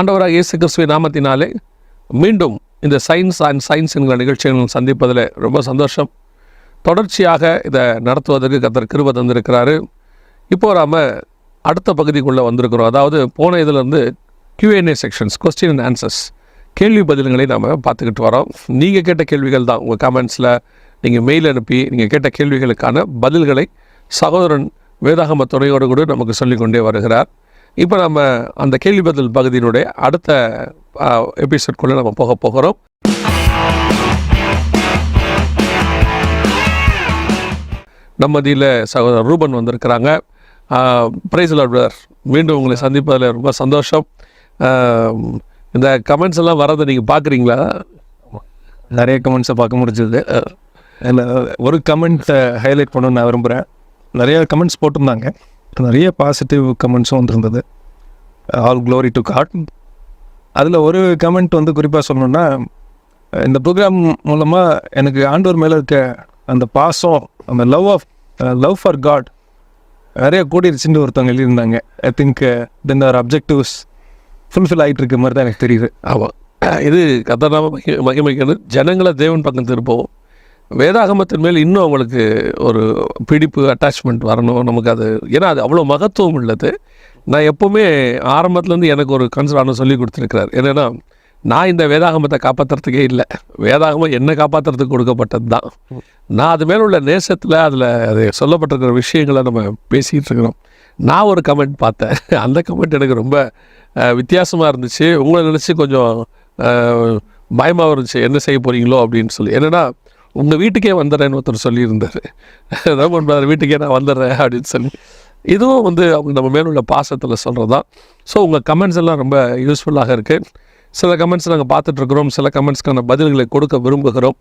ஆண்டவராக இயேசு கிறிஸ்துவின் நாமத்தினாலே மீண்டும் இந்த சயின்ஸ் அண்ட் சயின்ஸ் என்கிற நிகழ்ச்சிகள் சந்திப்பதில் ரொம்ப சந்தோஷம். தொடர்ச்சியாக இதை நடத்துவதற்கு கத்தர் கிருப தந்திருக்கிறாரு. இப்போ நாம் அடுத்த பகுதிக்குள்ளே வந்திருக்கிறோம். அதாவது போன இதிலேருந்து Q N A sections question and answers கேள்வி பதில்களை நாம் பார்த்துக்கிட்டு வரோம். நீங்கள் கேட்ட கேள்விகள் தான் உங்கள் கமெண்ட்ஸில் நீங்கள் மெயில் அனுப்பி நீங்கள் கேட்ட கேள்விகளுக்கான பதில்களை சகோதரன் வேதாகம துணையோடு கூட நமக்கு சொல்லிக்கொண்டே வருகிறார். இப்போ நம்ம அந்த கேள்வி பதில் பகுதியினுடைய அடுத்த எபிசோட்குள்ளே நம்ம போக போகிறோம். நம்மதியில் சகோதரர் ரூபன் வந்திருக்கிறாங்க. பிரைஸ் பிரதர் மீண்டும் உங்களை சந்திப்பதில் ரொம்ப சந்தோஷம். இந்த கமெண்ட்ஸ் எல்லாம் வரதை நீங்கள் பார்க்குறீங்களா? நிறைய கமெண்ட்ஸை பார்க்க முடிஞ்சது. ஒரு கமெண்ட்டை ஹைலைட் பண்ணணும்னு நான் விரும்புகிறேன் நிறைய கமெண்ட்ஸ் போட்டிருந்தாங்க. நிறைய பாசிட்டிவ் கமெண்ட்ஸும் வந்திருந்தது. ஆல் க்ளோரி டு காட் அதில் ஒரு கமெண்ட் வந்து குறிப்பாக சொல்லணும்னா இந்த ப்ரோக்ராம் மூலமாக எனக்கு ஆண்டோர் மேலே இருக்க அந்த பாசம் அந்த love of love for God நிறைய கூடிருச்சுன்னு ஒருத்தவங்க எழுதியிருந்தாங்க. I think then are objectives fulfil ஆகிட்டு இருக்க மாதிரி தான் எனக்கு தெரியுது. ஆமாம் இது கத்தநாம மகிமைக்கிறது ஜனங்களை தேவன் பக்கம் திருப்பவும். வேதாகமத்தின் மேல் இன்னும் அவங்களுக்கு ஒரு பிடிப்பு அட்டாச்மெண்ட் வரணும். நமக்கு அது ஏன்னா அது அவ்வளோ மகத்துவம் உள்ளது. நான் எப்போவுமே ஆரம்பத்துலேருந்து எனக்கு ஒரு கன்சர்ன் சொல்லி கொடுத்துருக்கிறார். என்னென்னா நான் இந்த வேதாகமத்தை காப்பாற்றுறதுக்கே இல்லை. வேதாகமம் என்னை காப்பாற்றுறதுக்கு கொடுக்கப்பட்டது தான். நான் அது மேலே உள்ள நேசத்தில் அதில் அது சொல்லப்பட்டிருக்கிற விஷயங்களை நம்ம பேசிகிட்டு இருக்கிறோம். நான் ஒரு கமெண்ட் பார்த்தேன். அந்த கமெண்ட் எனக்கு ரொம்ப வித்தியாசமாக இருந்துச்சு. உங்களை நினச்சி கொஞ்சம் பயமாக இருந்துச்சு. என்ன செய்ய போகிறீங்களோ அப்படின்னு சொல்லி. என்னென்னா உங்கள் வீட்டுக்கே வந்துடுறேன்னு ஒருத்தர் சொல்லியிருந்தார். அதான் ஒன்பது வீட்டுக்கே நான் வந்துடுறேன் அப்படின்னு சொல்லி. இதுவும் வந்து அவங்க நம்ம மேலுள்ள பாசத்தில் சொல்கிறது தான் ஸோ உங்கள் கமெண்ட்ஸ் எல்லாம் ரொம்ப யூஸ்ஃபுல்லாக இருக்குது சில கமெண்ட்ஸ் நாங்கள் பார்த்துட்ருக்குறோம். சில கமெண்ட்ஸ்க்கான பதில்களை கொடுக்க விரும்புகிறோம்.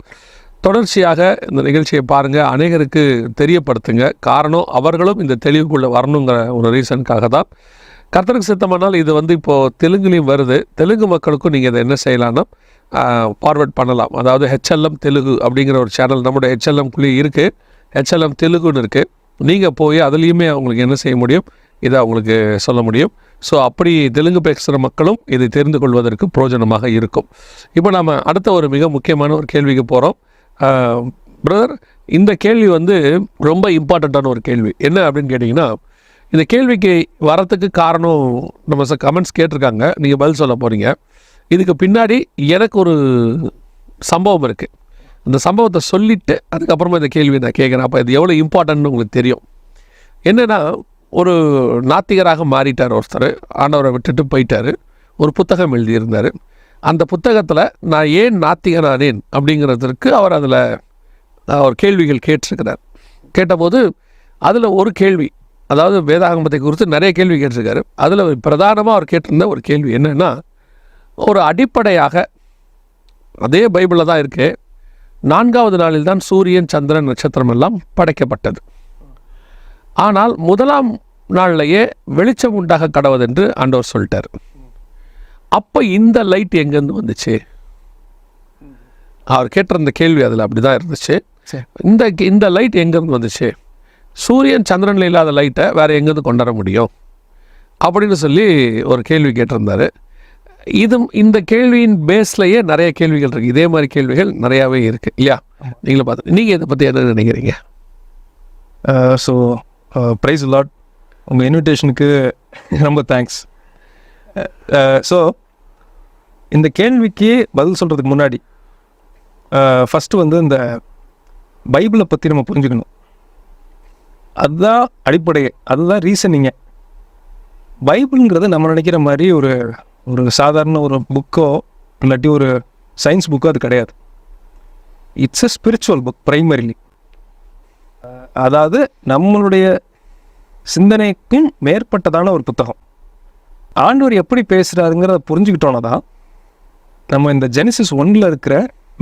தொடர்ச்சியாக இந்த நிகழ்ச்சியை பாருங்கள் அநேகருக்கு தெரியப்படுத்துங்க. காரணம் அவர்களும் இந்த தெளிவுக்குள்ளே வரணுங்கிற ஒரு ரீசனுக்காக தான் கர்த்தருக்கு சித்தமானால் இது வந்து இப்போது தெலுங்குலேயும் வருது. தெலுங்கு மக்களுக்கும் நீங்கள் இதை என்ன செய்யலான்னா ஃபார்வர்ட் பண்ணலாம். அதாவது ஹெச்எல்எம் தெலுங்கு அப்படிங்கிற ஒரு சேனல் நம்முடைய ஹெச்எல்எம்குள்ளேயே இருக்குது ஹெச்எல்எம் தெலுங்குன்னு இருக்குது நீங்கள் போய் அதுலேயுமே அவங்களுக்கு என்ன செய்ய முடியும்? இதை அவங்களுக்கு சொல்ல முடியும். ஸோ அப்படி தெலுங்கு பேசுகிற மக்களும் இதை தெரிந்து கொள்வதற்கு பிரயோஜனமாக இருக்கும். இப்போ நம்ம அடுத்த ஒரு மிக முக்கியமான ஒரு கேள்விக்கு போகிறோம் பிரதர் இந்த கேள்வி வந்து ரொம்ப இம்பார்ட்டண்ட்டான ஒரு கேள்வி. என்ன அப்படின்னு கேட்டிங்கன்னா இந்த கேள்விக்கு வரத்துக்கு காரணம் நம்ம கமெண்ட்ஸ் கேட்டிருக்காங்க. நீங்கள் பதில் சொல்ல போகிறீங்க இதுக்கு பின்னாடி எனக்கு ஒரு சம்பவம் இருக்குது அந்த சம்பவத்தை சொல்லிவிட்டு அதுக்கப்புறமா இந்த கேள்வி நான் கேட்குறேன். அப்போ இது எவ்வளோ இம்பார்ட்டன்ட்னு உங்களுக்கு தெரியும். என்னென்னா ஒரு நாத்திகராக மாறிட்டார் ஒருத்தர். ஆண்டவரை விட்டுட்டு போயிட்டார். ஒரு புத்தகம் எழுதியிருந்தார். அந்த புத்தகத்தில் நான் ஏன் நாத்திகனானேன் அப்படிங்கிறதுக்கு அவர் அதில் ஒரு கேள்விகள் கேட்டிருக்கிறார். கேட்டபோது அதில் ஒரு கேள்வி அதாவது வேதாகமத்தை குறித்து நிறைய கேள்வி கேட்டிருக்காரு. அதில் பிரதானமாக அவர் கேட்டிருந்த ஒரு கேள்வி என்னென்னா ஒரு அடிப்படையாக அதே பைபிளில் தான் இருக்கு. நான்காவது நாளில் தான் சூரியன் சந்திரன் நட்சத்திரம் எல்லாம் படைக்கப்பட்டது. ஆனால் முதலாம் நாள்லையே வெளிச்சம் உண்டாக கடவுதென்று ஆண்டவர் சொல்லிட்டார். அப்போ இந்த லைட் எங்கேருந்து வந்துச்சு? அவர் கேட்டிருந்த கேள்வி அதில் அப்படி தான் இருந்துச்சு. இந்த இந்த லைட் எங்கேருந்து வந்துச்சு? சூரியன் சந்திரனில் இல்லாத லைட்டை வேறு எங்கேருந்து கொண்டு வர முடியும்? அப்படின்னு சொல்லி ஒரு கேள்வி கேட்டிருந்தாரு. இது இந்த கேள்வியின் பேஸ்லயே நிறைய கேள்விகள் இருக்குது இதே மாதிரி கேள்விகள் நிறையாவே இருக்குது இல்லையா? நீங்களும் பார்த்து நீங்கள் இதை பற்றி என்ன நினைக்கிறீங்க? ஸோ ப்ரைஸ் லாட் உங்கள் இன்விடேஷனுக்கு ரொம்ப தேங்க்ஸ் ஸோ uh, uh, இந்த கேள்விக்கு பதில் சொல்கிறதுக்கு முன்னாடி uh, ஃபஸ்ட்டு வந்து இந்த பைபிளை பற்றி நம்ம புரிஞ்சுக்கணும். அதுதான் அடிப்படையே அதுதான் ரீசனிங்க பைபிள்ங்கிறது நம்ம நினைக்கிற மாதிரி ஒரு ஒரு சாதாரண ஒரு புக்கோ இல்லாட்டி ஒரு சயின்ஸ் புக்கோ அது கிடையாது. It's a spiritual book primarily அதாவது நம்மளுடைய சிந்தனைக்கும் மேற்பட்டதான ஒரு புத்தகம். ஆண்டவர் எப்படி பேசுகிறாருங்கிறத புரிஞ்சுக்கிட்டோன்னா தான் நம்ம இந்த ஜெனிசிஸ் ஒன்னில் இருக்கிற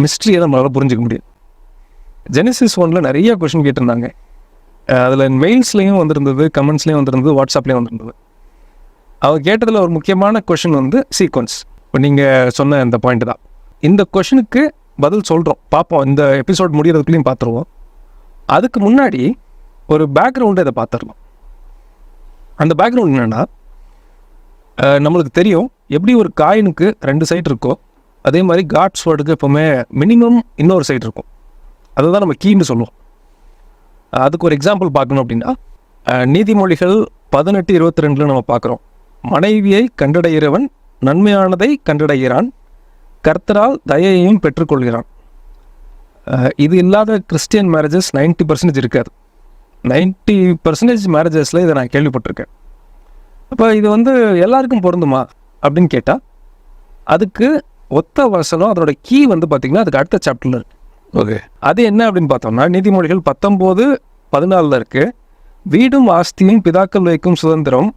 மிஸ்ட்ரியை நம்மளால் புரிஞ்சுக்க முடியும். ஜெனிசிஸ் ஒன்னில் நிறைய கொஷின் கேட்டிருந்தாங்க. அதில் மெயில்ஸ்லேயும் வந்திருந்தது கமெண்ட்ஸ்லேயும் வந்திருந்தது வாட்ஸ்அப்லேயும் வந்திருந்தது. அவர் கேட்டதில் ஒரு முக்கியமான கொஷின் வந்து சீக்வன்ஸ் இப்போ நீங்கள் சொன்ன இந்த பாயிண்ட் தான். இந்த கொஷனுக்கு பதில் சொல்கிறோம் பார்ப்போம். இந்த எபிசோட் முடிகிறதுக்குள்ளேயும் பார்த்துருவோம். அதுக்கு முன்னாடி ஒரு பேக்ரவுண்டை இதை பார்த்துடலாம். அந்த பேக்ரவுண்ட் என்னென்னா நம்மளுக்கு தெரியும் எப்படி ஒரு காயினுக்கு ரெண்டு சைடு இருக்கோ அதே மாதிரி காட்ஸ் வேர்டுக்கு எப்போவுமே மினிமம் இன்னொரு சைடு இருக்கும். அதுதான் நம்ம கீன்னு சொல்லுவோம். அதுக்கு ஒரு எக்ஸாம்பிள் பார்க்கணும் அப்படின்னா நீதிமொழிகள் பதினெட்டு இருபத்தி ரெண்டில் நம்ம பார்க்குறோம். மனைவியை கண்டடைகிறவன் நன்மையானதை கண்டடைகிறான் கர்த்தரால் தயையையும் பெற்றுக்கொள்கிறான். இது இல்லாத கிறிஸ்டியன் மேரேஜஸ் 90% பர்சன்டேஜ் இருக்காது. 90% பர்சன்டேஜ் மேரேஜஸில் இதை நான் கேள்விப்பட்டிருக்கேன். அப்போ இது வந்து எல்லாருக்கும் பொருந்துமா அப்படின்னு கேட்டால் அதுக்கு ஒத்த வசனம் அதோட கீ வந்து பார்த்திங்கன்னா அதுக்கு அடுத்த சாப்டரில் இருக்கு. ஓகே. அது என்ன அப்படின்னு பார்த்தோம்னா நீதிமொழிகள் பத்தொம்போது பதினாலில் இருக்கு. வீடும் ஆஸ்தியும் பிதாக்கள் வைக்கும் சுதந்திரம்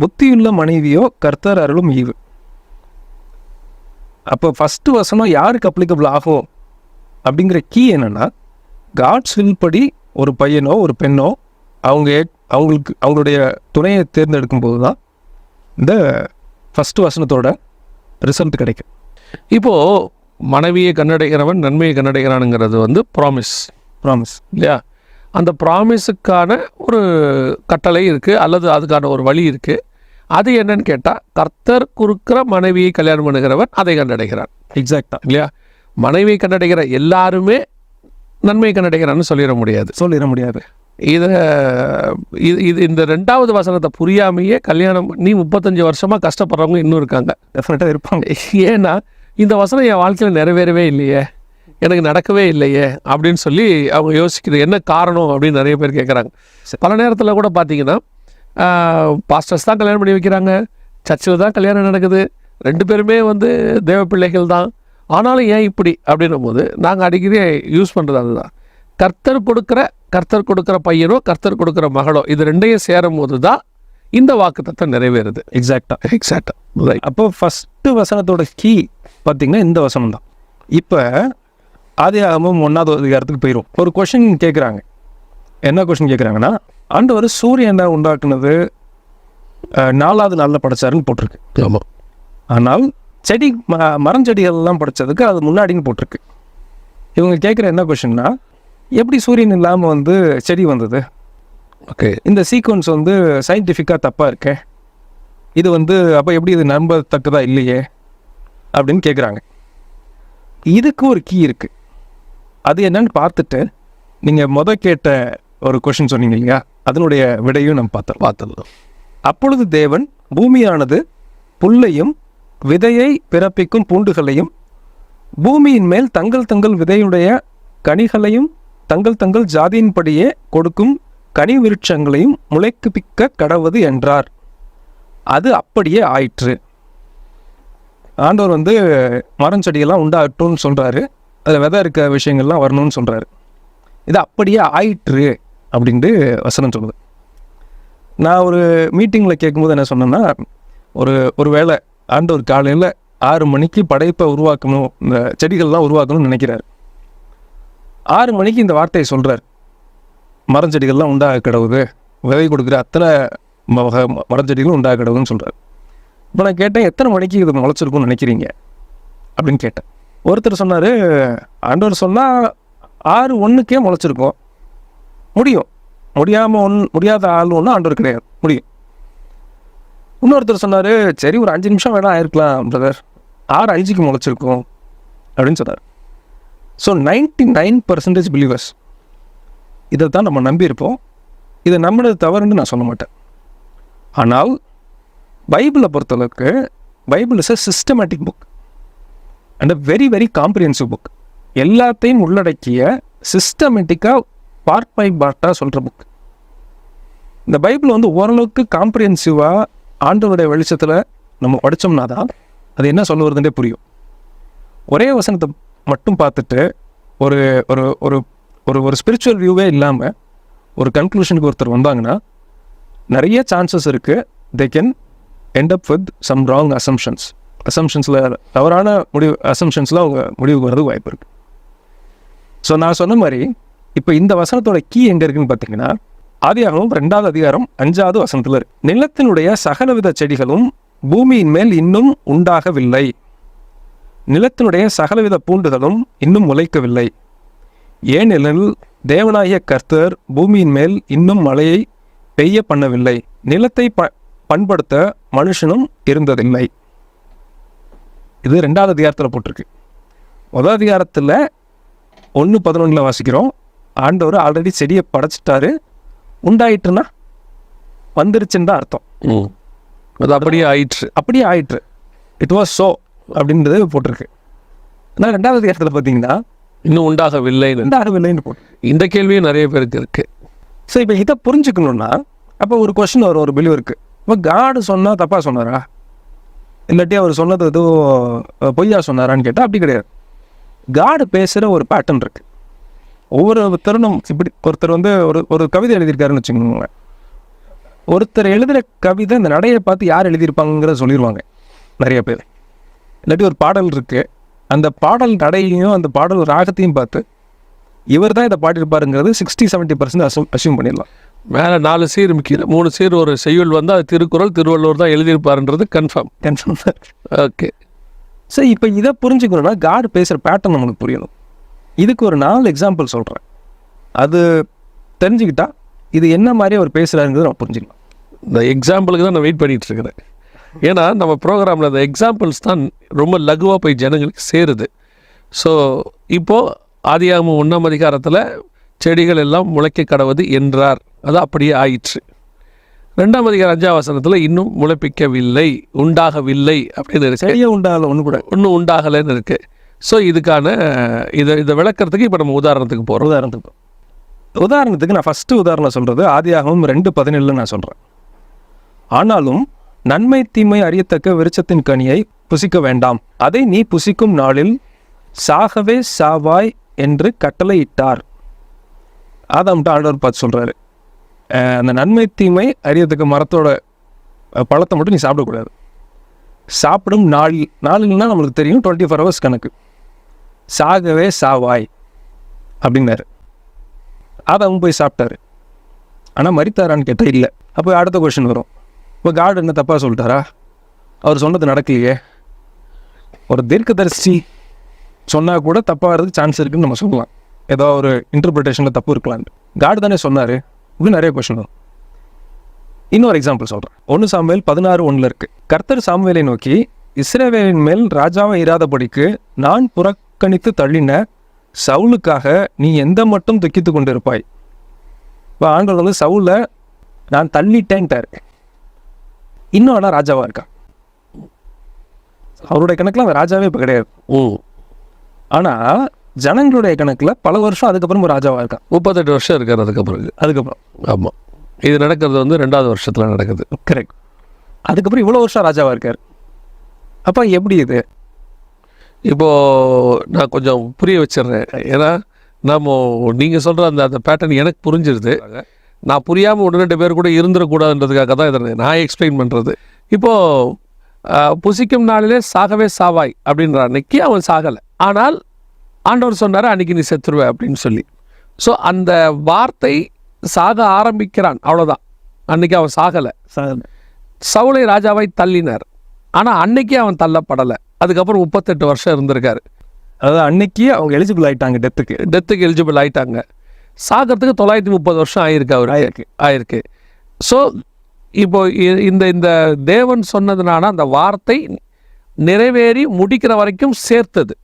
புத்தியுள்ள மனைவியோ கர்த்தர் அருளும் ஈவு. அப்போ ஃபஸ்ட்டு வசனம் யாருக்கு அப்ளிகபிள் ஆகும் அப்படிங்கிற கீ என்னன்னா காட்ஸ் வில் படி ஒரு பையனோ ஒரு பெண்ணோ அவங்க அவங்களுக்கு அவங்களுடைய துணையை தேர்ந்தெடுக்கும் போது தான் இந்த ஃபஸ்ட்டு வசனத்தோட ரிசல்ட் கிடைக்கும். இப்போ மனைவியை கண்ணடைகிறவன் நன்மையை கண்ணடைகிறானுங்கிறது வந்து ப்ராமிஸ் ப்ராமிஸ் இல்லையா? அந்த ப்ராமிஸுக்கான ஒரு கட்டளை இருக்குது அல்லது அதுக்கான ஒரு வழி இருக்குது அது என்னன்னு கேட்டால் கர்த்தர் குறுக்கிற மனைவியை கல்யாணம் பண்ணுகிறவன் அதை கண்டடைகிறான் எக்ஸாக்டாக இல்லையா? மனைவியை கண்டடைகிற எல்லாருமே நன்மையை கண்டடைகிறான்னு சொல்லிட முடியாது. சொல்லிட முடியாது. இதை இது இது இந்த ரெண்டாவது வசனத்தை புரியாமையே கல்யாணம் பண்ணி முப்பத்தஞ்சு வருஷமாக கஷ்டப்படுறவங்க இன்னும் இருக்காங்க. டெஃபினட்டாக இருப்பாங்க. ஏன்னா இந்த வசனம் என் வாழ்க்கையில் நிறைவேறவே இல்லையே. எனக்கு நடக்கவே இல்லையே அப்படின்னு சொல்லி அவங்க யோசிக்கிறது என்ன காரணம் அப்படின்னு நிறைய பேர் கேட்குறாங்க பல நேரத்தில் கூட பார்த்தீங்கன்னா பாஸ்டர்ஸ் தான் கல்யாணம் பண்ணி வைக்கிறாங்க. சர்ச்சில் தான் கல்யாணம் நடக்குது. ரெண்டு பேருமே வந்து தேவ பிள்ளைகள் தான். ஆனாலும் ஏன் இப்படி அப்படின்னும் போது நாங்கள் அடிக்கடி யூஸ் பண்ணுறது அதுதான். கர்த்தர் கொடுக்குற கர்த்தர் கொடுக்குற பையனோ கர்த்தர் கொடுக்குற மகளோ இது ரெண்டையும் சேரும் போது தான் இந்த வாக்குத்தத்தம் நிறைவேறுது. எக்ஸாக்டாக எக்ஸாக்டாக ரைட் அப்போ ஃபஸ்ட்டு வசனத்தோட கீ பார்த்தீங்கன்னா இந்த வசனம் தான். இப்போ ஆதி ஆகமும் ஒன்றாவது அதிகாரத்துக்கு போயிடும் ஒரு கொஷின் கேட்குறாங்க என்ன கொஷின் கேட்குறாங்கன்னா ஆண்டவர் சூரியனை உண்டாக்குனது? நாலாவது நாளில் படைச்சாருன்னு போட்டிருக்கு. ஆமாம் ஆனால் செடி ம மரஞ்செடிகள்லாம் படைச்சதுக்கு அது முன்னாடின்னு போட்டிருக்கு. இவங்க கேட்குற என்ன கொஷின்னா எப்படி சூரியன் இல்லாமல் வந்து செடி வந்தது? ஓகே. இந்த சீக்வன்ஸ் வந்து சயின்டிஃபிக்காக தப்பாக இருக்கே. இது வந்து அப்போ எப்படி இது நம்பத்தக்கதா இல்லையே? அப்படின்னு கேட்குறாங்க இதுக்கு ஒரு கீ இருக்குது அது என்னன்னு பார்த்துட்டு நீங்கள் முத கேட்ட ஒரு கொஷின் சொன்னீங்க இல்லையா? அதனுடைய விடையும் நம்ம பார்த்தோம். பார்த்துடலாம் அப்பொழுது தேவன் பூமியானது புல்லையும் விதையை பிறப்பிக்கும் பூண்டுகளையும் பூமியின் மேல் தங்கள் தங்கள் விதையுடைய கனிகளையும் தங்கள் தங்கள் ஜாதியின்படியே கொடுக்கும் கனி விருட்சங்களையும் முளைக்குப்பிக்க கடவது என்றார். அது அப்படியே ஆயிற்று. ஆண்டவர் வந்து மரம் செடியெல்லாம் உண்டாகட்டும்னு சொல்கிறாரு அதில் விதை இருக்க விஷயங்கள்லாம் வரணும்னு சொல்கிறாரு இது அப்படியே ஆயிற்று அப்படின்ட்டு வசனம் சொல்லுது. நான் ஒரு மீட்டிங்கில் கேட்கும்போது என்ன சொன்னேன்னா ஒரு ஒரு வேளை ஆண்டவர் காலையில் ஆறு மணிக்கு படைப்பை உருவாக்கணும் இந்த செடிகள்லாம் உருவாக்கணும்னு நினைக்கிறார். ஆறு மணிக்கு இந்த வார்த்தையை சொல்கிறார் மரஞ்செடிகள்லாம் உண்டாக கிடவுது விதை கொடுக்குற அத்தனை ம- வகை மரஞ்செடிகளும் உண்டாக கிடவுதுன்னு சொல்கிறார் இப்போ நான் கேட்டேன் எத்தனை மணிக்கு இது முளைச்சிருக்கும்னு நினைக்கிறீங்க? அப்படின்னு கேட்டேன். ஒருத்தர் சொன்னார் ஆண்டவர் சொன்னால் ஆறு ஒன்றுக்கே முளைச்சிருக்கும். முடியும். முடியாமல் ஒன் முடியாத ஆள் ஒன்றும் ஆண்டவர் கிடையாது. முடியும். இன்னொருத்தர் சொன்னார் சரி ஒரு அஞ்சு நிமிஷம் வேணால் ஆயிருக்கலாம் பிரதர் ஆறு அஞ்சுக்கு முளைச்சிருக்கும் அப்படின்னு சொன்னார். So ninety nine percentage believers இதை தான் நம்ம நம்பியிருப்போம். இதை நம்பினது தவறுன்னு நான் சொல்ல மாட்டேன். ஆனால் பைபிளை பொறுத்தளவுக்கு Bible is a systematic book and a very very comprehensive book எல்லாத்தையும் உள்ளடக்கிய சிஸ்டமேட்டிக்காக பார்ட் பை பார்ட்டாக சொல்கிற புக் இந்த பைபிள் வந்து ஓரளவுக்கு காம்ப்ரிஹென்சிவாக ஆண்டவருடைய வெளிச்சத்தில் நம்ம படித்தோம்னா தான் அது என்ன சொல்ல வருதுன்றே புரியும். ஒரே வசனத்தை மட்டும் பார்த்துட்டு ஒரு ஒரு ஒரு ஒரு ஒரு ஸ்பிரிச்சுவல் வியூவே இல்லாமல் ஒரு கன்க்ளூஷனுக்கு ஒருத்தர் வந்தாங்கன்னா நிறைய சான்சஸ் இருக்குது they can end up with some wrong assumptions அசம்ஷன்ஸில் தவறான முடிவு அசம்ஷன்ஸில் அவங்க முடிவுக்கு வரதுக்கு வாய்ப்பு இருக்குது ஸோ நான் சொன்ன மாதிரி இப்போ இந்த வசனத்தோட கீ எங்கே இருக்குன்னு பார்த்தீங்கன்னா ஆதியாகவும் ரெண்டாவது அதிகாரம் அஞ்சாவது வசனத்தில் இருக்கு. நிலத்தினுடைய சகலவித செடிகளும் பூமியின் மேல் இன்னும் உண்டாகவில்லை. நிலத்தினுடைய சகலவித பூண்டுகளும் இன்னும் முளைக்கவில்லை. ஏனெனில் தேவனாகிய கர்த்தர் பூமியின் மேல் இன்னும் மழையை பெய்ய பண்ணவில்லை. நிலத்தை ப பண்படுத்த மனுஷனும் இருந்ததில்லை. இது ரெண்டாவது அதிகாரத்தில் போட்டிருக்கு. முதல் அதிகாரத்தில் ஒன்று பதினொன்றில் வாசிக்கிறோம். ஆண்டவர் ஆல்ரெடி செடியை படைச்சிட்டாரு. உண்டாயிட்டுன்னா வந்துருச்சுன்னு தான் அர்த்தம். அது அப்படியே ஆயிற்று. அப்படியே ஆயிற்று. இட் வாஸ் ஸோ அப்படின்றது போட்டிருக்கு. ஆனால் ரெண்டாவது அதிகாரத்தில் பார்த்தீங்கன்னா இன்னும் உண்டாகவில்லைன்னு ரெண்டாகவில்லைன்னு போட்டு. இந்த கேள்வியும் நிறைய பேருக்கு இருக்கு. ஸோ இப்போ இதை புரிஞ்சுக்கணும்னா அப்போ ஒரு கொஷின் வரும் ஒரு பிலிவருக்கு இப்போ காடு சொன்னால் தப்பாக சொன்னாரா? இல்லாட்டி அவர் சொன்னது எதுவும் பொய்யா சொன்னாரான்னு கேட்டால் அப்படி கிடையாது. காடு பேசுகிற ஒரு பேட்டர்ன் இருக்குது ஒவ்வொரு தருணம் இப்படி ஒருத்தர் வந்து ஒரு ஒரு கவிதை எழுதியிருக்காருன்னு வச்சுக்கோங்க ஒருத்தர் எழுதுகிற கவிதை அந்த நடையை பார்த்து யார் எழுதியிருப்பாங்கிறத சொல்லிடுவாங்க நிறைய பேர். இல்லாட்டி ஒரு பாடல் இருக்குது அந்த பாடல் நடையையும் அந்த பாடல் ராகத்தையும் பார்த்து இவர் தான் இதை பாடியிருப்பாருங்கிறது sixty seventy percent assume assume பண்ணிடலாம். மேலே நாலு சீர் கீழே மூணு சீர் ஒரு செய்யுள் வந்து அது திருக்குறள் திருவள்ளுவர் தான் எழுதியிருப்பாருன்றது கன்ஃபார்ம் கன்ஃபார்ம் ஓகே ஸோ இப்போ இதை புரிஞ்சுக்கணும்னா காடு பேசுகிற பேட்டர்ன் நமக்கு புரியணும். இதுக்கு ஒரு நாலு எக்ஸாம்பிள் சொல்கிறேன் அது தெரிஞ்சுக்கிட்டா இது என்ன மாதிரி அவர் பேசுகிறாருங்கிறது நம்ம புரிஞ்சுக்கலாம். இந்த எக்ஸாம்பிளுக்கு தான் நான் வெயிட் பண்ணிட்டு இருக்கிறேன் ஏன்னா நம்ம ப்ரோக்ராமில் அந்த எக்ஸாம்பிள்ஸ் தான் ரொம்ப லகுவாக போய் ஜனங்களுக்கு சேருது. ஸோ இப்போது ஆதியாகமம் ஒன்றாம் அதிகாரத்தில் செடிகள் எல்லாம் முளைக்க கடவுது என்றார். அது அப்படியே ஆயிற்று. ரெண்டாம் அதிகாரம் அஞ்சாம் வசனத்தில் இன்னும் முளைப்பிக்கவில்லை உண்டாகவில்லை அப்படின்னு இருக்கு. உண்டாகல ஒன்று கூட. இன்னும் உண்டாகலைன்னு இருக்கு. ஸோ இதுக்கான இதை இதை விளக்கறதுக்கு இப்போ நம்ம உதாரணத்துக்கு போகிறோம் உதாரணத்துக்கு உதாரணத்துக்கு நான் ஃபஸ்ட்டு உதாரணம் சொல்கிறது ஆதியாகமம் ரெண்டு பதினேழில் நான் சொல்கிறேன் ஆனாலும் நன்மை தீமை அறியத்தக்க விருட்சத்தின் கனியை புசிக்க வேண்டாம். அதை நீ புசிக்கும் நாளில் சாகவே சாவாய் என்று கட்டளையிட்டார். ஆதாம்ட்ட ஆண்டவர் பார்த்து சொல்கிறாரு அந்த நன்மை தீமை அறியத்துக்கு மரத்தோட பழத்தை மட்டும் நீ சாப்பிடக்கூடாது சாப்பிடும் நாள் நாளுன்னா நம்மளுக்கு தெரியும் டுவெண்ட்டி ஃபோர் ஹவர்ஸ் கணக்கு. சாகவே சாவாய் அப்படின்னாரு. ஆதாமும் போய் சாப்பிட்டாரு. ஆனால் மறித்தாரான்னு கேட்டால் இல்லை. அப்போ அடுத்த கொஷின் வரும். இப்போ காட் என்ன தப்பாக சொல்லிட்டாரா? அவர் சொன்னது நடக்கலையே. ஒரு தீர்க்கதரிசி சொன்னால் கூட தப்பாகிறதுக்கு சான்ஸ் இருக்குதுன்னு நம்ம சொல்லலாம். ஏதோ ஒரு இன்டர்பிரிட்டேஷனில் தப்பு இருக்கலான்ட்டு. காடு தானே சொன்னார். இப்படி நிறைய கொஷின் இன்னொரு எக்ஸாம்பிள் சொல்கிறேன் ஒன்று சாமுவேல் பதினாறு ஒன்றில் இருக்குது கர்த்தர் சாமுவேலை நோக்கி இஸ்ரவேலின் மேல் ராஜாவை இராதபடிக்கு நான் புறக்கணித்து தள்ளின சவுலுக்காக நீ எந்த மட்டும் துக்கித்து கொண்டிருப்பாய்? இப்போ ஆண்டவர் வந்து சவுலை நான் தள்ளிட்டேன்ட்டார். இன்னும் ஆனால் ராஜாவாக இருக்கான் அவருடைய கணக்கில் அவன் ராஜாவே இப்போ கிடையாது. ம். ஆனால் ஜனங்களுடைய கணக்கில் பல வருஷம் அதுக்கப்புறம் ராஜாவாக இருக்கான். முப்பத்தெட்டு வருஷம் இருக்கார் அதுக்கு பிறகு அதுக்கப்புறம். ஆமாம் இது நடக்கிறது வந்து ரெண்டாவது வருஷத்தில் நடக்குது. கரெக்ட் அதுக்கப்புறம் இவ்வளோ வருஷம் ராஜாவாக இருக்கார். அப்போ எப்படி இது? இப்போது நான் கொஞ்சம் புரிய வச்சிடுறேன். ஏன்னா நம்ம நீங்கள் சொல்கிற அந்த அந்த பேட்டர்ன் எனக்கு புரிஞ்சிருது. நான் புரியாமல் ஒன்று ரெண்டு பேர் கூட இருந்துடக்கூடாதுன்றதுக்காக தான் இதை நான் எக்ஸ்பிளைன் பண்ணுறது இப்போது புசிக்கும் நாளிலே சாகவே சாவாய் அப்படின்ற அன்னைக்கு அவன் சாகலை. ஆனால் ஆண்டவர் சொன்னார் அன்னைக்கு நீ செத்துருவ அப்படின்னு சொல்லி. ஸோ அந்த வார்த்தை சாக ஆரம்பிக்கிறான் அவ்வளோதான் அன்னைக்கு அவன் சாகலை. சவுளை ராஜாவை தள்ளினார். ஆனால் அன்னைக்கு அவன் தள்ளப்படலை. அதுக்கப்புறம் முப்பத்தெட்டு வருஷம் இருந்திருக்காரு. அதாவது அன்னைக்கு அவங்க எலிஜிபிள் ஆயிட்டாங்க டெத்துக்கு டெத்துக்கு எலிஜிபிள் ஆயிட்டாங்க. சாகிறதுக்கு தொள்ளாயிரத்தி முப்பது வருஷம் ஆயிருக்கு அவர். ஆயிருக்கு. ஆயிருக்கு. ஸோ இப்போ இந்த இந்த தேவன் சொன்னதுனால அந்த வார்த்தை நிறைவேறி முடிக்கிற வரைக்கும் சேர்த்தது.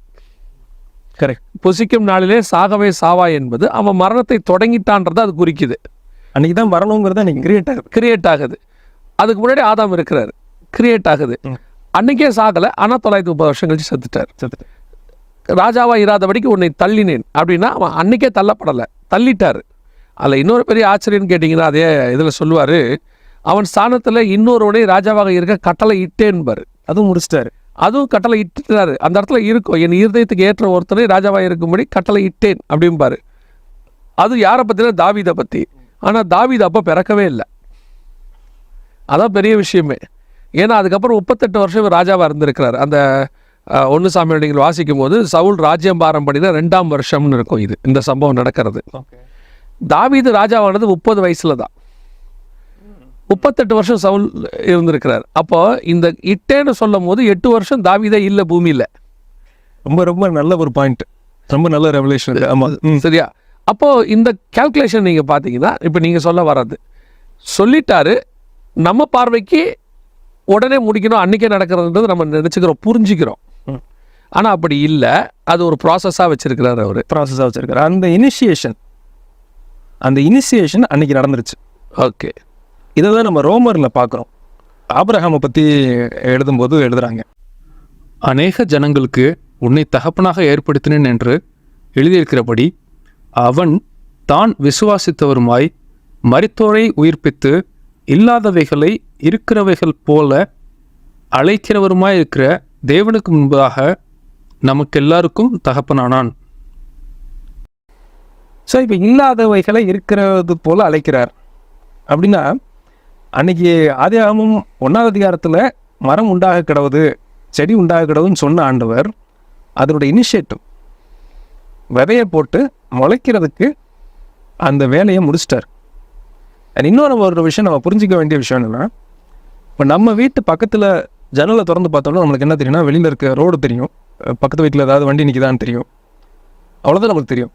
கரெக்ட் புசிக்கும் நாளிலே சாகவே சாவா என்பது அவன் மரணத்தை தொடங்கிட்டான்றதை அது குறிக்குது. அன்னைக்கு தான் வரணுங்கிறது அன்னைக்கு கிரியேட் ஆகுது. கிரியேட் ஆகுது. அதுக்கு முன்னாடி ஆதாம் இருக்கிறாரு. கிரியேட் ஆகுது. ம். அன்னைக்கே சாகலை ஆனால் தொள்ளாயிரத்தி முப்பது வருஷம் கழிச்சு செத்துட்டார். செத்துட்டு ராஜாவா இராதபடிக்கு உன்னை தள்ளினேன். அப்படின்னா அவன் அன்னைக்கே தள்ளப்படலை தள்ளிட்டார். அதில் இன்னொரு பெரிய ஆச்சரியம்னு கேட்டிங்கன்னா அதே இதில் சொல்லுவார் அவன் ஸ்தானத்தில் இன்னொருவனை ராஜாவாக இருக்க கட்டளை இட்டேன்பார் அதுவும் முடிச்சிட்டாரு. அதுவும் கட்டளை இட்டுட்டாரு. அந்த இடத்துல இருக்கும் என் இருதயத்துக்கு ஏற்ற ஒருத்தனை ராஜாவாக இருக்கும்படி கட்டளை இட்டேன் அப்படிம்பாரு. அது யாரை பற்றினா தாவீதை பற்றி ஆனால் தாவீது அப்போ பிறக்கவே இல்லை. அதான் பெரிய விஷயமே. ஏன்னா அதுக்கப்புறம் முப்பத்தெட்டு வருஷம் ராஜாவாக இருந்திருக்கிறார். அந்த ஒன்று சாமி நீங்கள் வாசிக்கும் போது சவுல் ராஜ்யம் பாரம் பண்ணினா ரெண்டாம் வருஷம்னு இருக்கும் இது. இந்த சம்பவம் நடக்கிறது. தாவீது ராஜாவானது முப்பது வயசுல தான் முப்பத்தெட்டு வருஷம் சவுல் இருந்திருக்கிறார். அப்போ இந்த இட்டேன்னு சொல்லும் போது எட்டு வருஷம் தாவீதே இல்லை பூமியில் ரொம்ப ரொம்ப நல்ல ஒரு பாயிண்ட் ரொம்ப நல்ல ரெவலேஷன் ஆமாம் சரியா? அப்போ இந்த கால்குலேஷன் நீங்கள் பார்த்தீங்கன்னா இப்போ நீங்கள் சொல்ல வர்றது சொல்லிட்டாரு நம்ம பார்வைக்கு உடனே முடிக்கணும் அன்னைக்கே நடக்கிறதுன்றது நம்ம நினச்சிக்கிறோம் புரிஞ்சுக்கிறோம். ஆனால் அப்படி இல்லை அது ஒரு ப்ராசஸாக வச்சிருக்கிறார் அவர். ப்ராசஸாக வச்சிருக்காரு அந்த இனிஷியேஷன் அந்த இனிஷியேஷன் அன்னைக்கு நடந்துருச்சு. ஓகே. இதை தான் நம்ம ரோமரில் பார்க்குறோம் ஆப்ரஹாமை பற்றி எழுதும்போது எழுதுறாங்க. அநேக ஜனங்களுக்கு உன்னை தகப்பனாக ஏற்படுத்தினேன் என்று எழுதியிருக்கிறபடி அவன் தான் விசுவாசித்தவருமாய் மரித்தோரை உயிர்ப்பித்து இல்லாதவைகளை இருக்கிறவைகள் போல அழைக்கிறவருமாய் இருக்கிற தேவனுக்கு முன்பாக நமக்கு எல்லாருக்கும் தகப்பனானான். ஸோ இப்போ இல்லாதவைகளை இருக்கிறது போல அழைக்கிறார். அப்படின்னா அன்னைக்கு ஆதியாகமும் ஒன்றாவது அதிகாரத்தில் மரம் உண்டாக கிடவுது செடி உண்டாக கிடவுன்னு சொன்ன ஆண்டவர் அதனுடைய இனிஷியேட்டிவ் விதையை போட்டு முளைக்கிறதுக்கு அந்த வேலையை முடிச்சிட்டார். And இன்னொரு ஒரு விஷயம் நம்ம புரிஞ்சிக்க வேண்டிய விஷயம் என்னென்னா இப்போ நம்ம வீட்டு பக்கத்தில் ஜன்னலை திறந்து பார்த்தோம்னா நம்மளுக்கு என்ன தெரியும்னா வெளியில் இருக்க ரோடு தெரியும். பக்கத்து வீட்டில் ஏதாவது வண்டி நிற்கிதான்னு தெரியும். அவ்வளோதான் நமக்கு தெரியும்.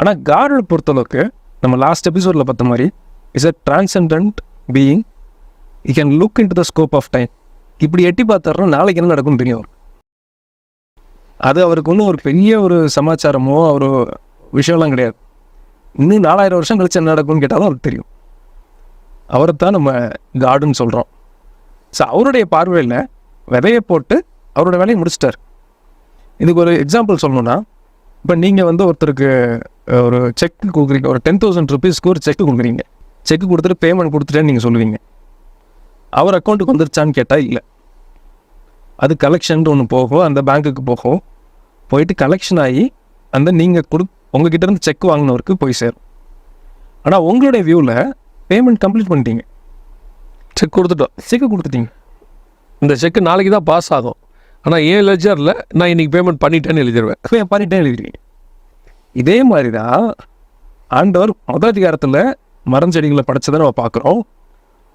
ஆனால் காடை பொறுத்தளவுக்கு நம்ம லாஸ்ட் எபிசோடில் பார்த்த மாதிரி is a transcendent being you can look into the scope of time இப்படி எட்டி பார்த்தாருன்னா நாளைக்கு என்ன நடக்கும்னு தெரியும் அவருக்கு. அது அவருக்கு ஒன்றும் ஒரு பெரிய ஒரு சமாச்சாரமோ ஒரு விஷயம்லாம் கிடையாது. இன்னும் நாலாயிரம் வருஷம் கழிச்சு என்ன நடக்கும்னு கேட்டாலும் அவருக்கு தெரியும். அவரை தான் நம்ம காடுன்னு சொல்கிறோம் ஸோ அவருடைய பார்வையில் விதையை போட்டு அவரோட வேலையை முடிச்சிட்டார். இதுக்கு ஒரு எக்ஸாம்பிள் சொல்லணும்னா இப்போ நீங்கள் வந்து ஒருத்தருக்கு ஒரு செக் கொடுக்குறீங்க. ஒரு டென் தௌசண்ட் ருபீஸ்க்கு ஒரு செக் கொடுக்குறீங்க. செக் கொடுத்துட்டு பேமெண்ட் கொடுத்துட்டேன்னு நீங்கள் சொல்லுவீங்க. அவர் அக்கௌண்ட்டுக்கு வந்துருச்சான்னு கேட்டால் இல்லை. அது கலெக்ஷன் ஒன்று போகும் அந்த பேங்க்குக்கு போகும் போயிட்டு கலெக்ஷன் ஆகி அந்த நீங்கள் கொடு உங்ககிட்ட இருந்து செக் வாங்கினவருக்கு போய் சேரும். ஆனால் உங்களுடைய வியூவில் பேமெண்ட் கம்ப்ளீட் பண்ணிட்டீங்க. செக் கொடுத்துட்டோம். செக்கு கொடுத்துட்டீங்க. இந்த செக்கு நாளைக்கு தான் பாஸ் ஆகும். ஆனால் ஏன் லெஜரில் நான் இன்னைக்கு பேமெண்ட் பண்ணிட்டேன்னு எழுதிடுவேன் பே எழுதிடுவீங்க இதே மாதிரி தான் ஆண்டவர் முதலதிகாரத்தில் மரஞ்செடிகளை படைச்சதை நம்ம பார்க்குறோம்.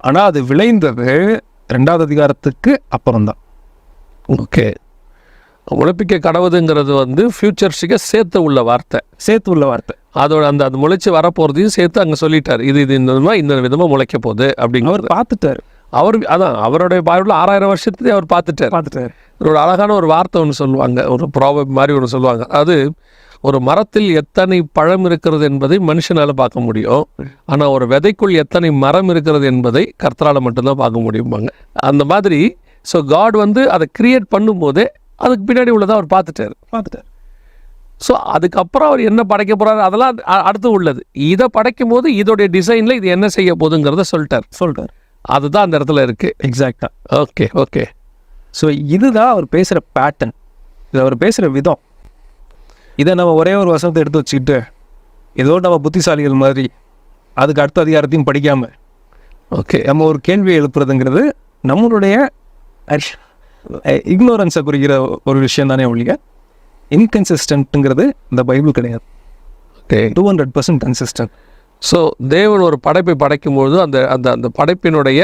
ஆனால் அது விளைந்தது ரெண்டாவது அதிகாரத்துக்கு அப்புறம் தான் ஓகே. முளைப்பிக்க கடவுதுங்கிறது வந்து ஃபியூச்சர்ஸுக்கு சேர்த்து உள்ள வார்த்தை. சேர்த்து உள்ள வார்த்தை. அதோட அந்த அது முளைச்சி வரப்போகிறதையும் சேர்த்து அங்கே சொல்லிட்டார். இது இது இந்த விதமாக இந்த விதமாக முளைக்க போகுது அவர் அப்படிங்கிறது பார்த்துட்டாரு. அவர் அதான் அவருடைய பார்வையில் ஆறாயிரம் வருஷத்துலேயே அவர் பார்த்துட்டார். பார்த்துட்டாரு. ஒரு அழகான ஒரு வார்த்தை ஒன்று சொல்லுவாங்க. ஒரு ப்ராபப் மாதிரி ஒன்று சொல்லுவாங்க. அது ஒரு மரத்தில் எத்தனை பழம் இருக்கிறது என்பதை மனுஷனால் பார்க்க முடியும். ஆனால் ஒரு விதைக்குள் எத்தனை மரம் இருக்கிறது என்பதை கர்த்தரால் மட்டும்தான் பார்க்க முடியுமாங்க அந்த மாதிரி ஸோ காட் வந்து அதை கிரியேட் பண்ணும்போதே அதுக்கு பின்னாடி உள்ளதை அவர் பார்த்துட்டார். பார்த்துட்டாரு. ஸோ அதுக்கப்புறம் அவர் என்ன படைக்க போறாரு? அதெல்லாம் அடுத்து உள்ளது. இதை படைக்கும் போது இதோடைய டிசைனில் இது என்ன செய்ய போகுதுங்கிறத சொல்லிட்டார். சொல்லிட்டார் அதுதான் அந்த இடத்துல இருக்கு. எக்ஸாக்டாக ஓகே ஓகே ஸோ இதுதான் அவர் பேசுகிற பேட்டர்ன் இது அவர் பேசுகிற விதம். இதை நம்ம ஒரே ஒரு வசனத்தை எடுத்து வச்சுக்கிட்டு ஏதோ நம்ம புத்திசாலிகள் மாதிரி அதுக்கு அடுத்த அதிகாரத்தையும் படிக்காம ஓகே நம்ம ஒரு கேள்வியை எழுப்புறதுங்கிறது நம்மளுடைய இக்னோரன்ஸை குறிக்கிற ஒரு விஷயம் தானே ஒழிய இன்கன்சிஸ்டன்ட்டுங்கிறது இந்த பைபிள் கிடையாது. Okay two hundred percent consistent so தேவன் ஒரு படைப்பை படைக்கும்பொழுது அந்த அந்த அந்த படைப்பினுடைய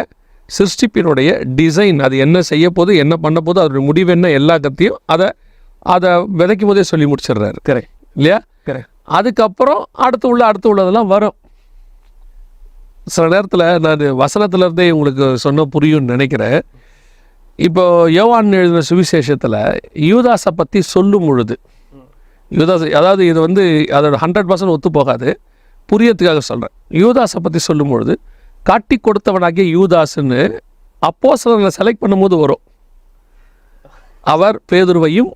சிருஷ்டிப்பினுடைய டிசைன் அது என்ன செய்ய போகுது என்ன பண்ண போகுது அதோட முடிவு என்ன எல்லா கத்தையும் அதை அதை விதைக்கும் போதே சொல்லி முடிச்சிடுறாரு. கரெக்ட் இல்லையா? கரெக்ட் அதுக்கப்புறம் அடுத்து உள்ள அடுத்து உள்ளதெல்லாம் வரும். சில நேரத்தில் நான் வசனத்துல இருந்தே உங்களுக்கு சொன்ன புரியும்னு நினைக்கிறேன். இப்போ யோவான் எழுதின சுவிசேஷத்தில் யூதாஸை பற்றி சொல்லும் பொழுது யூதாஸ் அதாவது இது வந்து அதோட ஹண்ட்ரட் பர்சன்ட் ஒத்து போகாது. புரியறதுக்காக சொல்கிறேன் யூதாஸை பற்றி சொல்லும் பொழுது காட்டி கொடுத்தவனாகிய யூதாஸ்ன்னு அப்போஸ்தலர்களை செலக்ட் பண்ணும்போது வரும். அவர் பேதுருவையும்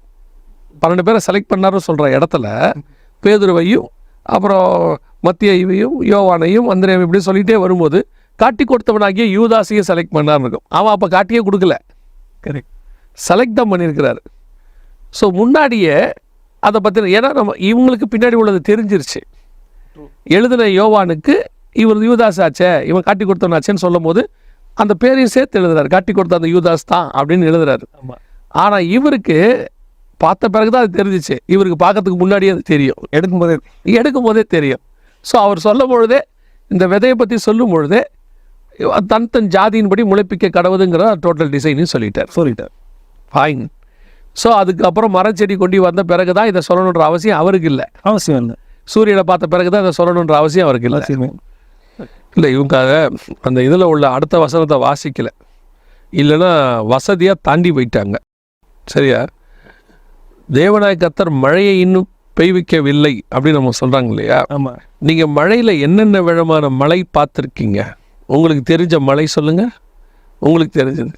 பன்னெண்டு பேரை செலக்ட் பண்ணாருன்னு சொல்கிற இடத்துல பேதுருவையும் அப்புறம் மத்தியையும் யோவானையும் அந்திரேயும் இப்படி சொல்லிகிட்டே வரும்போது காட்டி கொடுத்தவனாகிய யூதாஸையும் செலக்ட் பண்ணார்னு இருக்கும். அவன் அப்போ காட்டியே கொடுக்கல. கரெக்ட் செலக்ட் தான் பண்ணியிருக்கிறாரு. ஸோ முன்னாடியே அதை பற்றி ஏன்னா நம்ம இவங்களுக்கு பின்னாடி உள்ளது தெரிஞ்சிருச்சு. எழுதின யோவானுக்கு இவர் யூதாஸ் ஆச்சே இவன் காட்டி கொடுத்தவனாச்சேன்னு சொல்லும் போது அந்த பேரையும் சேர்த்து எழுதுறாரு. காட்டி கொடுத்த அந்த யூதாஸ் தான் அப்படின்னு எழுதுறாரு. ஆனால் இவருக்கு பார்த்த பிறகு தான் அது தெரிஞ்சிச்சு. இவருக்கு பார்க்கறதுக்கு முன்னாடியே அது தெரியும். எடுக்கும்போதே எடுக்கும் போதே தெரியும். ஸோ அவர் சொல்லும் பொழுதே இந்த விதையை பற்றி சொல்லும் பொழுதே தன் தன் ஜாதியின்படி முளைப்பிக்க கடவுதுங்கிற டோட்டல் டிசைனையும் சொல்லிட்டார். சொல்லிட்டார். ஃபைன் ஸோ அதுக்கப்புறம் மரச்செடி கொண்டு வந்த பிறகு தான் இதை சொல்லணுன்ற அவசியம் அவருக்கு இல்லை. அவசியம் இல்லை. சூரியனை பார்த்த பிறகு தான் இதை சொல்லணுன்ற அவசியம் அவருக்கு இல்லை. இல்லை இவங்க அந்த இதில் உள்ள அடுத்த வசனத்தை வாசிக்கல. இல்லைன்னா வசதியாக தாண்டி போயிட்டாங்க. சரியா? தேவனாய் கத்தர் மழையை இன்னும் பெய்விக்கவில்லை அப்படின்னு நம்ம சொல்கிறாங்க இல்லையா? ஆமாம் நீங்கள் மழையில் என்னென்ன விதமான மழை பார்த்துருக்கீங்க? உங்களுக்கு தெரிஞ்ச மழை சொல்லுங்கள் உங்களுக்கு தெரிஞ்சது.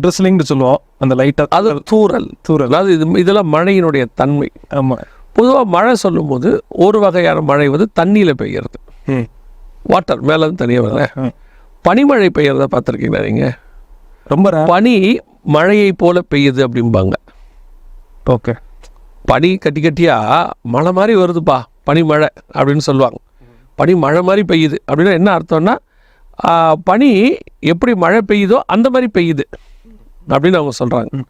ட்ரெஸ்லிங்னு சொல்லுவோம். அந்த லைட்டாக அது தூறல். தூரல் அதாவது இது இதெல்லாம் மழையினுடைய தன்மை. ஆமாம் பொதுவாக மழை சொல்லும்போது ஒரு வகையான மழை வந்து தண்ணியில் பெய்யறது. வாட்டர் மேலே தனியாக வரல. பனிமழை பெய்யறத பார்த்துருக்கீங்களா நீங்கள் ரொம்ப. பனி மழையை போல பெய்யுது அப்படிம்பாங்க. ஓகே. பனி கட்டி கட்டியா மழை மாதிரி வருதுப்பா. பனி மழை அப்படின்னு சொல்லுவாங்க. பனி மழை மாதிரி பெய்யுது. அப்படின்னா என்ன அர்த்தம்னா பனி எப்படி மழை பெய்யுதோ அந்த மாதிரி பெய்யுது அப்படின்னு அவங்க சொல்கிறாங்க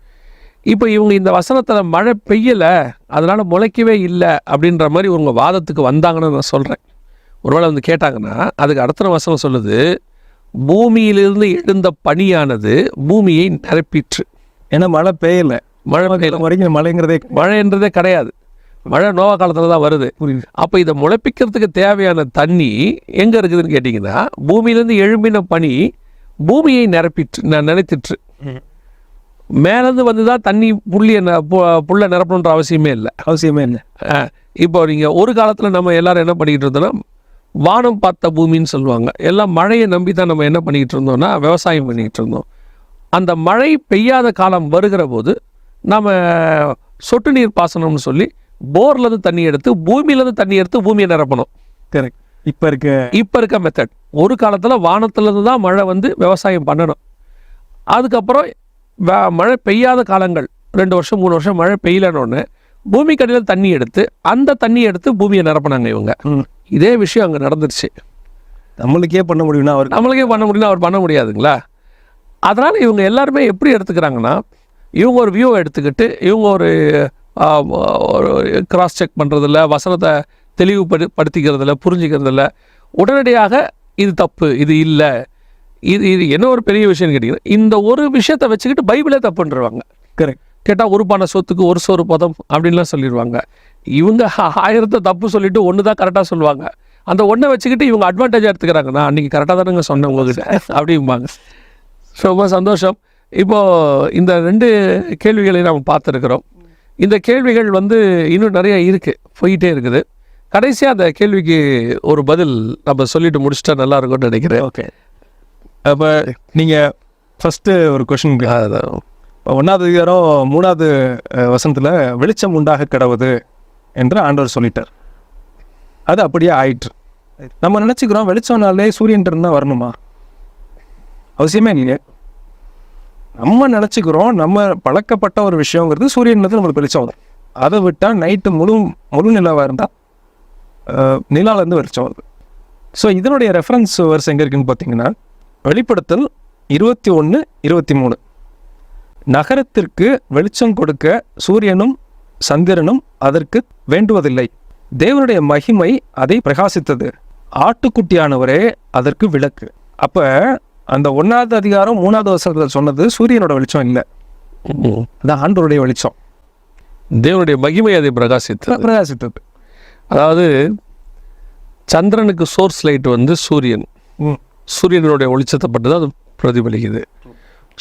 இப்போ இவங்க இந்த வசனத்தில் மழை பெய்யலை அதனால் முளைக்கவே இல்லை அப்படின்ற மாதிரி உங்க வாதத்துக்கு வந்தாங்கன்னு நான் சொல்கிறேன் ஒருவேளை வந்து கேட்டாங்கன்னா அதுக்கு அடுத்த வசனம் சொல்லுது பூமியிலிருந்து எழுந்த பனியானது பூமியை நிரப்பிற்று. ஏன்னா மழை பெய்யல. மழை வரைக்கும் மழைங்கிறதே மழைன்றதே கிடையாது. மழை நோவா காலத்தில் தான் வருது. புரியுது. அப்போ இதை முளைப்பிக்கிறதுக்கு தேவையான தண்ணி எங்கே இருக்குதுன்னு கேட்டிங்கன்னா பூமியிலேருந்து எழும்பின பனி பூமியை நிரப்பிற்று ந- நினைத்திற்று. மேலேருந்து வந்து தான் தண்ணி புள்ளிய ந- பு- புல்லை நிரப்பணுன்ற அவசியமே இல்லை. அவசியமே இல்லை. இப்போ நீங்கள் ஒரு காலத்தில் நம்ம எல்லாரும் என்ன பண்ணிக்கிட்டு இருந்தோம்னா வானம் பார்த்த பூமின்னு சொல்லுவாங்க. எல்லாம் மழையை நம்பி தான் நம்ம என்ன பண்ணிக்கிட்டு இருந்தோம்னா விவசாயம் பண்ணிக்கிட்டு இருந்தோம். அந்த மழை பெய்யாத காலம் வருகிற போது நம்ம சொட்டு நீர் பாசனம்னு சொல்லி போர்லேருந்து தண்ணி எடுத்து பூமியிலேருந்து தண்ணி எடுத்து பூமியை நிரப்பணும். கரெக்ட் இப்போ இருக்க இப்போ இருக்க மெத்தட் ஒரு காலத்தில் வானத்துலேருந்து தான் மழை வந்து விவசாயம் பண்ணணும். அதுக்கப்புறம் மழை பெய்யாத காலங்கள். ரெண்டு வருஷம் மூணு வருஷம் மழை பெய்யலன்னு பூமி கடியில் தண்ணி எடுத்து அந்த தண்ணி எடுத்து பூமியை நிரப்புனாங்க இவங்க. இதே விஷயம் அங்கே நடந்துருச்சு. நம்மளுக்கே பண்ண முடியும்னா அவருக்கு. நம்மளுக்கே பண்ண முடியும்னா அவர் பண்ண முடியாதுங்களா? அதனால் இவங்க எல்லாருமே எப்படி எடுத்துக்கிறாங்கன்னா இவங்க ஒரு வியூவை எடுத்துக்கிட்டு இவங்க ஒரு கிராஸ் செக் பண்ணுறதில்ல வசனத்தை தெளிவுபடு படுத்திக்கிறதில்ல புரிஞ்சுக்கிறதில்ல. உடனடியாக இது தப்பு இது இல்லை. இது இது என்ன ஒரு பெரிய விஷயம்னு கேட்டிங்கன்னா இந்த ஒரு விஷயத்தை வச்சுக்கிட்டு பைபிளே தப்புன்றவாங்க கரெக்ட் கேட்டால் ஒரு பானை சொத்துக்கு ஒரு சோறு பதம் அப்படின்லாம் சொல்லிடுவாங்க. இவங்க ஆயிரத்தை தப்பு சொல்லிட்டு ஒன்று தான் கரெக்டாக சொல்லுவாங்க. அந்த ஒன்றை வச்சுக்கிட்டு இவங்க அட்வான்டேஜாக எடுத்துக்கிறாங்க. நான் அன்றைக்கி கரெக்டாக தானேங்க சொன்னேன் உங்ககிட்ட அப்படிம்பாங்க. ரொம்ப சந்தோஷம். இப்போது இந்த ரெண்டு கேள்விகளை நாம் பார்த்துருக்குறோம். இந்த கேள்விகள் வந்து இன்னும் நிறைய இருக்குது போயிட்டே இருக்குது. கடைசியாக அந்த கேள்விக்கு ஒரு பதில் நம்ம சொல்லிட்டு முடிச்சிட்டா நல்லா இருக்கும்னு நினைக்கிறேன். ஓகே. அப்போ நீங்கள் ஃபஸ்ட்டு ஒரு கொஷின். ஒன்றாவது அதிகாரம் மூணாவது வசனத்தில் வெளிச்சம் உண்டாக கிடவுது என்று ஆண்டவர் சொல்லிட்டார். அது அப்படியே ஆயிற்று. நம்ம நினச்சிக்கிறோம் வெளிச்சம்னாலே சூரியன் இருந்தால் வரணுமா? அவசியமே இல்லையே. நம்ம நினச்சிக்கிறோம் நம்ம பழக்கப்பட்ட ஒரு விஷயங்கிறது வந்து நம்மளுக்கு வெளிச்சம் வரும். அதை விட்டால் நைட்டு முழு முழு நிலாவாக இருந்தால் நிலாலேருந்து வெளிச்சம் வருது. ஸோ இதனுடைய ரெஃபரன்ஸ் வருஷம் எங்கே இருக்குன்னு பார்த்தீங்கன்னா வெளிப்படுத்தல் இருபத்தி ஒன்று இருபத்தி மூணு. நகரத்திற்கு வெளிச்சம் கொடுக்க சூரியனும் சந்திரனும் அதற்கு வேண்டுவதில்லை. தேவனுடைய மகிமை அதை பிரகாசித்தது. ஆட்டுக்குட்டியானவரே அதற்கு விளக்கு. அப்போ அந்த ஒன்னாவது அதிகாரம் மூணாவது வருஷத்தில் சொன்னது சூரியனோட வெளிச்சம் இல்லை. அதான் ஆண்டவருடைய வெளிச்சம். தேவனுடைய மகிமை அதை பிரகாசித்தது. பிரகாசித்தது. அதாவது சந்திரனுக்கு சோர்ஸ் லைட் வந்து சூரியன். சூரியனுடைய வெளிச்சத்தை பட்டு தான் அது பிரதிபலிக்குது.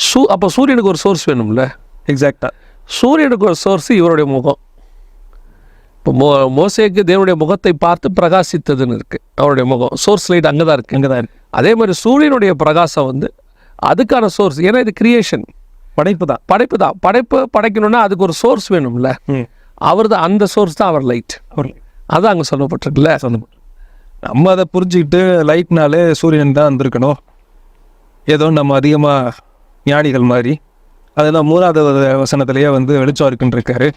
சூ அப்போ சூரியனுக்கு ஒரு சோர்ஸ் வேணும்ல? எக்ஸாக்டா சூரியனுக்கு ஒரு சோர்ஸ் இவருடைய முகம். இப்போ மோ மோசேக்கு தேவனுடைய முகத்தை பார்த்து பிரகாசித்ததுன்னு இருக்கு. அவருடைய முகம் சோர்ஸ் லைட் அங்கே தான் இருக்கு. அங்கே தான் இருக்கு. அதே மாதிரி சூரியனுடைய பிரகாசம் வந்து அதுக்கான சோர்ஸ் ஏன்னா இது கிரியேஷன் படைப்பு தான். படைப்பு தான். படைப்பு படைக்கணும்னா அதுக்கு ஒரு சோர்ஸ் வேணும்ல. அவர் தான் அந்த சோர்ஸ் தான் அவர் லைட் அதான் அங்கே சொல்லப்பட்டிருக்குல்ல. சொந்தப்பட்டு நம்ம அதை புரிஞ்சுக்கிட்டு லைட்னாலே சூரியன் தான் வந்திருக்கணும். ஏதோ நம்ம அதிகமாக ஞானிகள் மாதிரி. அதெல்லாம் மூணாவது வசனத்திலேயே வந்து வெளிச்சம் இருக்குன்னு இருக்காரு.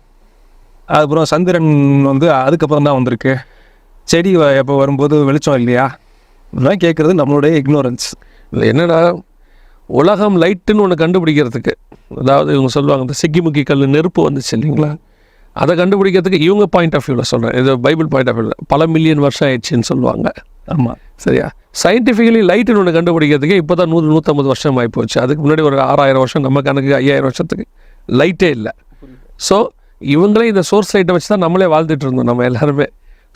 அதுக்கப்புறம் சந்திரன் வந்து அதுக்கப்புறம் தான் வந்திருக்கு. செடி எப்போ வரும்போது வெளிச்சம் இல்லையா? இதெல்லாம் கேட்குறது நம்மளுடைய இக்னோரன்ஸ் இது என்னடா உலகம் லைட்டுன்னு ஒன்று கண்டுபிடிக்கிறதுக்கு அதாவது இவங்க சொல்லுவாங்க இந்த சிக்கிமுக்கி கல் நெருப்பு வந்துச்சு இல்லைங்களா? அதை கண்டுபிடிக்கிறதுக்கு இவங்க பாயிண்ட் ஆஃப் வியூவில் சொல்கிறேன் இது பைபிள் பாயிண்ட் ஆஃப் வியூவில் பல மில்லியன் வருஷம் ஆயிடுச்சுன்னு சொல்லுவாங்க. ஆமாம் சரியா? சயின்டிஃபிக்கலி லைட்டுன்னு ஒன்று கண்டுபிடிக்கிறதுக்கு இப்போ தான் நூறு நூற்றம்பது வருஷம் ஆகி போச்சு. அதுக்கு முன்னாடி ஒரு ஆறாயிரம் வருஷம் நம்ம கணக்கு ஐயாயிரம் வருஷத்துக்கு. லைட்டே இல்லை. ஸோ இவங்களே இந்த சோர்ஸ் லைட்டை வச்சு தான் நம்மளே வாழ்ந்துட்டு இருந்தோம் நம்ம எல்லாருமே.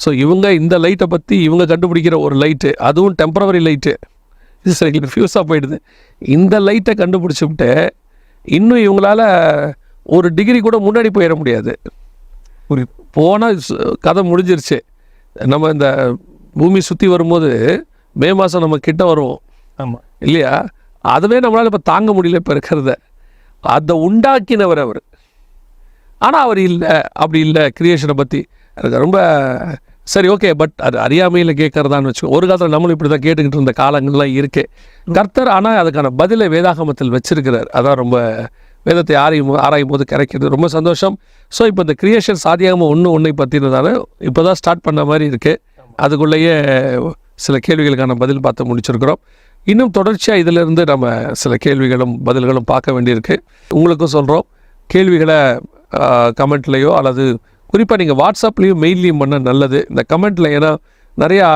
ஸோ இவங்க இந்த லைட்டை பற்றி இவங்க கண்டுபிடிக்கிற ஒரு லைட்டு அதுவும் டெம்பரவரி லைட்டு இது சரி ஃபியூஸாக போயிடுது. இந்த லைட்டை கண்டுபிடிச்சி விட்டு இன்னும் இவங்களால ஒரு டிகிரி கூட முன்னாடி போயிட முடியாது. புரியுது போனால் கதை முடிஞ்சிருச்சு. நம்ம இந்த பூமி சுற்றி வரும்போது மே மாதம் நம்ம கிட்ட வருவோம். ஆமாம் இல்லையா? அதுவே நம்மளால் இப்போ தாங்க முடியல இப்போ இருக்கிறத. அதை உண்டாக்கினவர் அவர். ஆனால் அவர் இல்லை அப்படி இல்லை கிரியேஷனை பற்றி எனக்கு ரொம்ப சரி ஓகே பட் அது அறியாமையில் கேட்கறதான்னு வச்சுக்கோ ஒரு காலத்தில் நம்மளும் இப்படி தான் கேட்டுக்கிட்டு இருந்த காலங்கள்லாம் இருக்கு. கர்த்தர் ஆனால் அதுக்கான பதிலை வேதாகமத்தில் வச்சிருக்கிறார். அதான் ரொம்ப வேதத்தை ஆராயும் ஆராயும் போது கிடைக்கிறது ரொம்ப சந்தோஷம். ஸோ இப்போ இந்த கிரியேஷன் சாதியாமல் ஒன்று ஒன்றை பற்றினதால இப்போ தான் ஸ்டார்ட் பண்ண மாதிரி இருக்குது அதுக்குள்ளேயே சில கேள்விகளுக்கான பதில் பார்த்து முடிச்சிருக்கிறோம். இன்னும் தொடர்ச்சியாக இதிலிருந்து நம்ம சில கேள்விகளும் பதில்களும் பார்க்க வேண்டியிருக்கு. உங்களுக்கும் சொல்கிறோம் கேள்விகளை கமெண்ட்லேயோ அல்லது குறிப்பாக நீங்கள் வாட்ஸ்அப்லேயும் மெயில்லையும் பண்ண நல்லது. இந்த கமெண்ட்டில் ஏன்னா நிறையா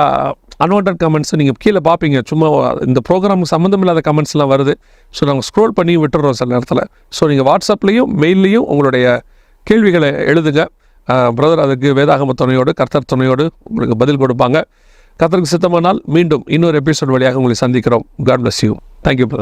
அன்வான்ட் கமெண்ட்ஸை நீங்கள் கீழே பார்ப்பீங்க. சும்மா இந்த ப்ரோக்ராமுக்கு சம்மந்தம் இல்லாத கமெண்ட்ஸ்லாம் வருது. ஸோ நாங்கள் ஸ்க்ரோல் பண்ணி விட்டுறோம் சில நேரத்தில். ஸோ நீங்கள் வாட்ஸ்அப்லேயும் மெயில்லையும் உங்களுடைய கேள்விகளை எழுதுங்க. பிரதர் அதுக்கு வேதாகம துணையோடு கர்த்தர் துணையோடு உங்களுக்கு பதில் கொடுப்பாங்க. கர்த்தருக்கு சித்தமானால் மீண்டும் இன்னொரு எபிசோட் வழியாக உங்களை சந்திக்கிறோம். God bless you thank you brother